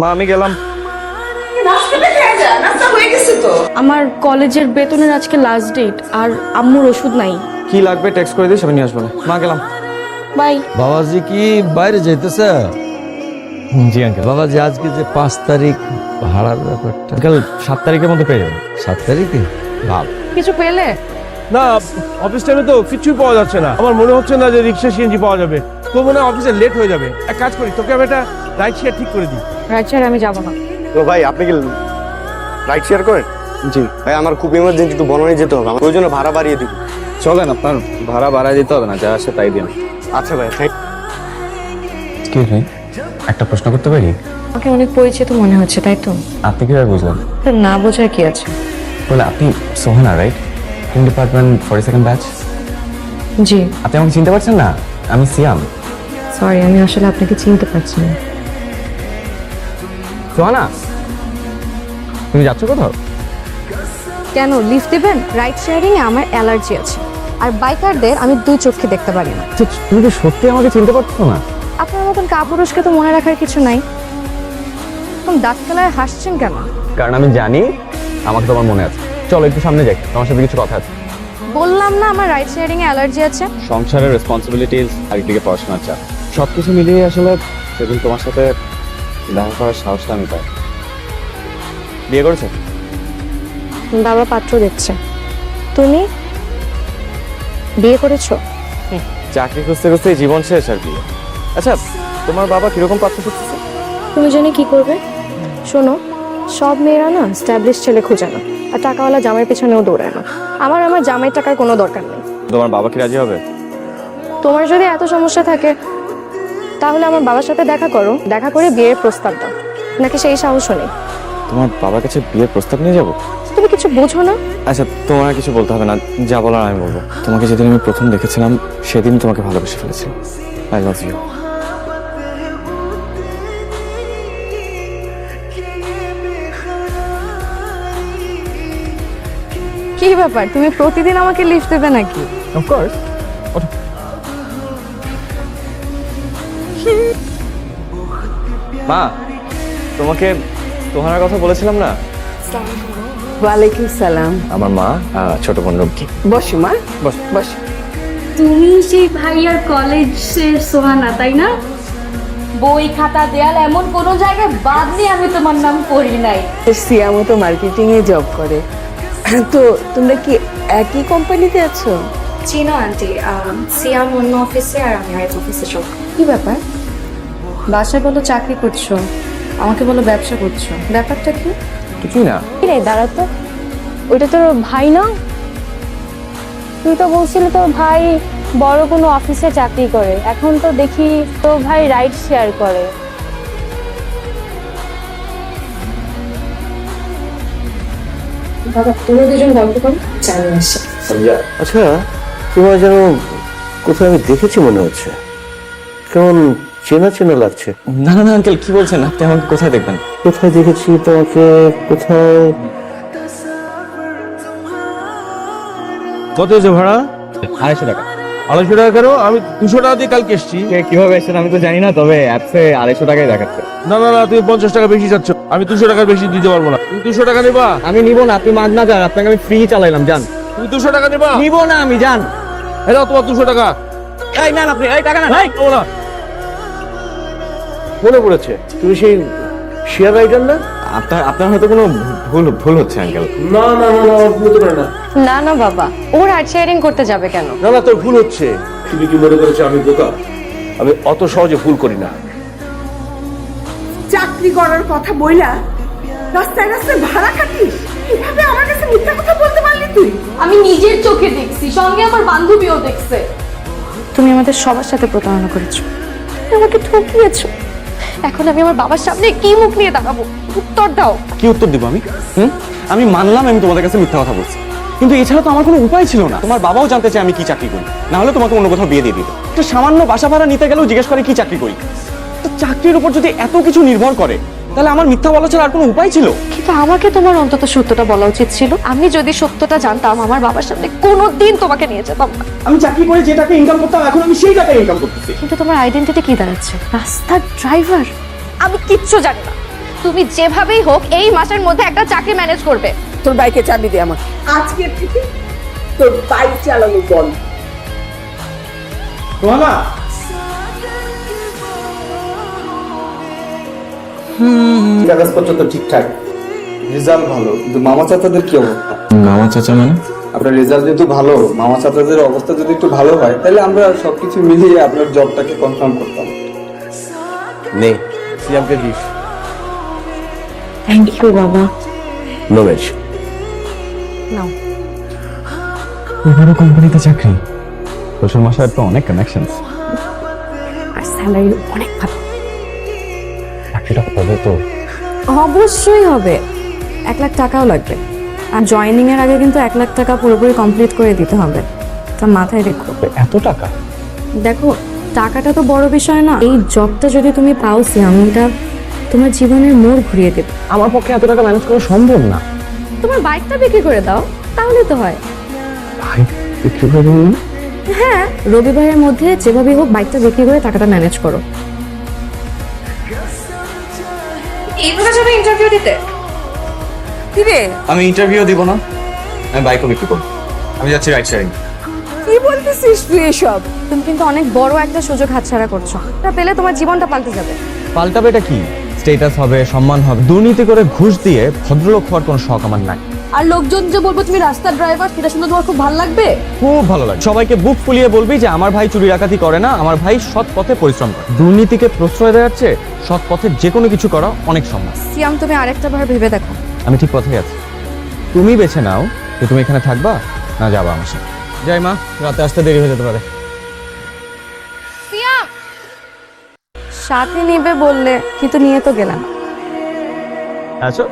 মা আমি গেলাম। নাস্তাটা খেয়ে যা নাস্তা হয়ে গেছে তো। আমার কলেজের বেতনের আজকে লাস্ট ডেট আর আম্মুর ওষুধ নাই। কি লাগবে টেক্সট করে দিস আমি নিয়ে আসব না। মা গেলাম। বাই। বাবাজি কি বাইরে যাইতেছে? জি আঙ্কেল বাবাজি আজকে যে পাঁচ তারিখ ভাড়ার ব্যাপারটা। আঙ্কেল সাত তারিখের মধ্যে পেয়ে যাবেন। সাত তারিখে? ভাব কিছু পেলে? না অফিস টাইমে তো কিছুই পাওয়া যাচ্ছে না। আমার মনে হচ্ছে না যে রিক্সা সিএনজি পাওয়া যাবে। তো মনে হয় অফিসে লেট হয়ে যাবে। এক কাজ করি তোকে আমি একটা রাইড শেয়ার ঠিক করে দিই। রাইট আমি যাব না। তো ভাই আপনি কি রাইড শেয়ার করেন? জি। ভাই আমার খুব ইমার্জেন্সি একটু বনানি যেতে হবে। আমার ওই জন্য ভাড়া বাড়িয়ে দিব। চলেন আপনার ভাড়া বাড়ায় দিতে হবে না যা আসে তাই দিন। আচ্ছা ভাই থ্যাংক এক্সকিউজ মি একটা প্রশ্ন করতে পারি? আমাকে অনেক পরিচিত মনে হচ্ছে তাই তো? আপনি কীভাবে বুঝলেন? তা না বোঝার কি আছে? বলে আপনি সোহানা রাইট কোন ডিপার্টমেন্ট ফর্টি সেকেন্ড ব্যাচ জি। আপনি আমাকে চিনতে পারছেন না? আমি সিয়াম। সরি আমি আসলে আপনাকে চিনতে পারছি না। সোহানা তুমি যাচ্ছ কোথাও? কেন লিফট দেবেন? রাইড শেয়ারিং এ আমার অ্যালার্জি আছে। আর বাইকারদের আমি দুই চোখে দেখতে পারি না। তুমি কি সত্যি আমাকে চিনতে পারছ না? আপনার মতন কাপুরুষকে তো মনে রাখার কিছু নাই। এখন দাঁত খেলায় হাসছেন কেন? কারণ আমি জানি আমাকে তোমার মনে আছে। চলো একটু সামনে যাই। তোমার সাথে কিছু কথা আছে। বললাম না আমার রাইড শেয়ারিং এ অ্যালার্জি আছে। সংসারের রেসপন্সিবিলিটিস আর একদিকে পড়াশোনার চাপ। সব কিছু মিলিয়ে আসলে সেদিন তোমার সাথে দেখা করার সাহসটা আমি পাই। বিয়ে করেছ? বাবা পাত্র দেখছে তুমি? বিয়ে করেছ? চাকরি খুঁজতে খুঁজতে জীবন শেষ আর কি আচ্ছা তোমার বাবা কীরকম পাত্র খুঁজতেছে? তুমি জেনে কি করবে? শোনো সব মেয়েরা না স্ট্যাবলিশ ছেলে খোঁজে না আর টাকাওয়ালা জামাই পেছনেও দৌড়ায় না। আমার আমার জামাই টাকার কোনো দরকার নেই। তোমার বাবা কি রাজি হবে? তোমার যদি এত সমস্যা থাকে তাহলে আমার বাবার সাথে দেখা করো। দেখা করে বিয়ের প্রস্তাব দাও। নাকি সেই সাহসও নেই? তোমার বাবার কাছে বিয়ের প্রস্তাব নিয়ে যাব? তুমি কিছু বোঝো না? আচ্ছা তোমার কিছু বলতে হবে না। যা বলার আমি বলব। তোমাকে যেদিন আমি প্রথম দেখেছিলাম সেদিন তোমাকে ভালোবেসে ফেলেছিলাম আই লাভ ইউ কি ব্যাপার? তুমি প্রতিদিন আমাকে লিফট দেবে নাকি? অফকোর্স মা তোমাকে তোমার কথা বলেছিলাম না? ওয়ালাইকুম সালাম। আমার মা আহ, ছোট বোন রুমকি। বসো মা। বস। বস। তুমি সেই ভাইয়ার কলেজের সোহানা তাই না? বই খাতা দেয়াল এমন কোন জায়গায় বাদ দিয়ে আমি তোমার নাম করি নাই। সিয়ামও তো মার্কেটিং এ জব করে। তো তোমরা কি একই কোম্পানিতে আছো? চিনো আন্টি সিয়াম অন্য অফিসে আর আমি আরেক অফিসে জব কি ব্যাপার? বাসায় বলো চাকরি করছ আমাকে বলো ব্যবসা করছ। ব্যাপারটা কি? কিছুই না। কি রে দাঁড়া তো। ওইটা তোর ভাই না? তুই তো বলছিলি তোর ভাই বড় কোনো অফিসে চাকরি করে। এখন তো দেখি তোর ভাই রাইড শেয়ার করে। বাবা তোমরা দুজন গল্প করো চালু আসে আচ্ছা তোমার যেন কোথাও আমি দেখেছি মনে হচ্ছে। কেমন চেনা চেনা লাগছে। না না না আঙ্কেল কি বলছেন? আপনি আমাকে কোথায় দেখবেন? কোথায় দেখেছি তোমাকে? কোথায়? কত হয়েছে ভাড়া? আড়াইশো টাকা। আড়াইশো টাকা কেন? আমি দুশো টাকা দিয়ে কালকে এসছি। কীভাবে এসেছেন আমি তো জানি না তবে অ্যাপসে আড়াইশো টাকাই দেখাচ্ছে। না না না তুমি পঞ্চাশ টাকা বেশি যাচ্ছ আমি দুশো টাকার বেশি দিতে পারব না। তুমি দুশো টাকা নেবা। আমি নিব না আপনি মাগনা যান আপনাকে আমি ফ্রি চালাইলাম যান। তুমি দুশো টাকা নেবা। নিব না আমি যান। এটা তোমার দুশো টাকা। এই নেন আপনি এই টাকা না এই, না। মনে পড়েছে তুমি সেই শেয়ার রাইডার না? আপনার আপনার হয়তো কোনো ভুল ভুল হচ্ছে আঙ্কেল। না না না না আমার হতে না। না না বাবা। ও রাইড শেয়ারিং করতে যাবে কেন? না না তোর ভুল হচ্ছে। তুমি কি মনে করেছ আমি বোকা? আমি অত সহজে ভুল করি না। চাকরি করার কথা বইলা রাস্তায় রাস্তায় ভাড়া খাটিস। কীভাবে আমার কাছে মিথ্যা কথা বলতে পারলি তুই? আমি নিজের চোখে দেখছি সঙ্গে আমার বান্ধবীও দেখছে। তুমি আমাদের সবার সাথে প্রতারণা করেছ। তুমি আমাকে ঠকিয়েছো। এখন আমি আমার বাবার সামনে কি মুখ নিয়ে দাঁড়াবো? উত্তর দাও। কি উত্তর দিব আমি? হুম? আমি মানলাম আমি তোমাদের কাছে মিথ্যা কথা বলছি। কিন্তু এছাড়া তো আমার কোনো উপায় ছিল না। তোমার বাবাও জানতে চায় আমি কি চাকরি করি। না হলে তোমাকে অন্য কোথাও বিয়ে দিয়ে দিত। একটা সামান্য বাসা ভাড়া নিতে গেলেও জিজ্ঞেস করে কি চাকরি করি। তো চাকরির উপর যদি এত কিছু নির্ভর করে তাহলে আমার মিথ্যা বলা ছাড়া আর কোনো উপায় ছিল? কিন্তু আমাকে তোমার অন্তত সত্যটা বলা উচিত ছিল। আমি যদি সত্যটা জানতাম আমার বাবার সামনে কোনোদিন তোমাকে নিয়ে যেতাম না। আমি চাকরি করে যে টাকা ইনকাম করতাম এখন আমি সেই টাকা ইনকাম করতেছি। কিন্তু তোমার আইডেন্টিটি কি দাঁড়াচ্ছে? রাস্তার ড্রাইভার আমি কিচ্ছু জানি না। তুমি যেভাবেই হোক এই মাসের মধ্যে একটা চাকরি ম্যানেজ করবে। তোর বাইকে চাবি দে আমাকে। আজকে থেকে তোর বাইক চালানো বন্ধ। সোহানা কাগজপত্র তো ঠিকঠাক। রেজাল্ট ভালো কিন্তু মামা চাচাদের কি অবস্থা? মামা চাচা মানে? আপনার রেজাল্ট যেহেতু ভালো মামা চাচাদের অবস্থা যদি একটু ভালো হয় তাহলে আমরা সবকিছু মিলিয়ে আপনার জবটাকে কনফার্ম করতাম। নেই সিয়ামকে দিস। থ্যাংক ইউ বাবা। নোমেশ বড় কোম্পানিতে চাকরি? শ্বশুর মশাইয়ের তো অনেক কানেকশন আর স্যালারি অনেক ভালো। চাকরিটা হবে তো? অবশ্যই হবে। এক লাখ টাকাও লাগবে। আর জয়েনিং এর আগে কিন্তু এক লাখ টাকা পুরোপুরি কমপ্লিট করে দিতে হবে। তা মাথায় রেখো। এত টাকা? দেখো টাকাটা তো বড় বিষয় না। এই জবটা যদি তুমি পাও সিয়াম এটা তোমার জীবনের মোড় ঘুরিয়ে দেবে। আমার পক্ষে এত টাকা ম্যানেজ করা সম্ভব না। তোমার বাইকটা বিক্রি করে দাও তাহলে তো হয়। ভাই বিক্রি করে দিন হ্যাঁ রবিবারের মধ্যে যেভাবেই হোক বাইকটা বিক্রি করে টাকাটা ম্যানেজ করো। যাবে ইন্টারভিউ দিতে? দিবে? আমি ইন্টারভিউ দিব না। আমি বাইকও বিক্রি করব? আমি যাচ্ছি রাইট শেয়ারিং কি বলতেছিস তুই এসব? তুমি কিন্তু অনেক বড় একটা সুযোগ হাতছাড়া করছ। এটা পেলে তোমার জীবনটা পাল্টে যাবে। পাল্টাবে এটা কি? স্টেটাস হবে সম্মান হবে দুর্নীতি করে ঘুষ দিয়ে ভদ্রলোক হওয়ার কোনো শখ আমার নাই। আর লোকজন যে বলব তুমি রাস্তার ড্রাইভার সেটা শুনে তোমার খুব ভালো লাগবে? খুব ভালো লাগে সবাইকে বুক ফুলিয়ে বলবি যে আমার ভাই চুরি ডাকাতি করে না আমার ভাই সৎ পথে পরিশ্রম করে। দুর্নীতিকে প্রশ্রয় দেওয়ার চেয়ে সৎ পথে যে কোনো কিছু করা অনেক সম্মান সিয়াম তুমি আরেকটা বার ভেবে দেখো। আমি ঠিক পথে আছি। তুমি বেছে নাও যে তুমি এখানে থাকবা না যাবা আমার সাথে। যাই মা রাতে আসতে দেরি হয়ে যেতে পারে। সিয়াম! সাথে নিবে বললে কিন্তু নিয়ে তো গেলাম। আচ্ছা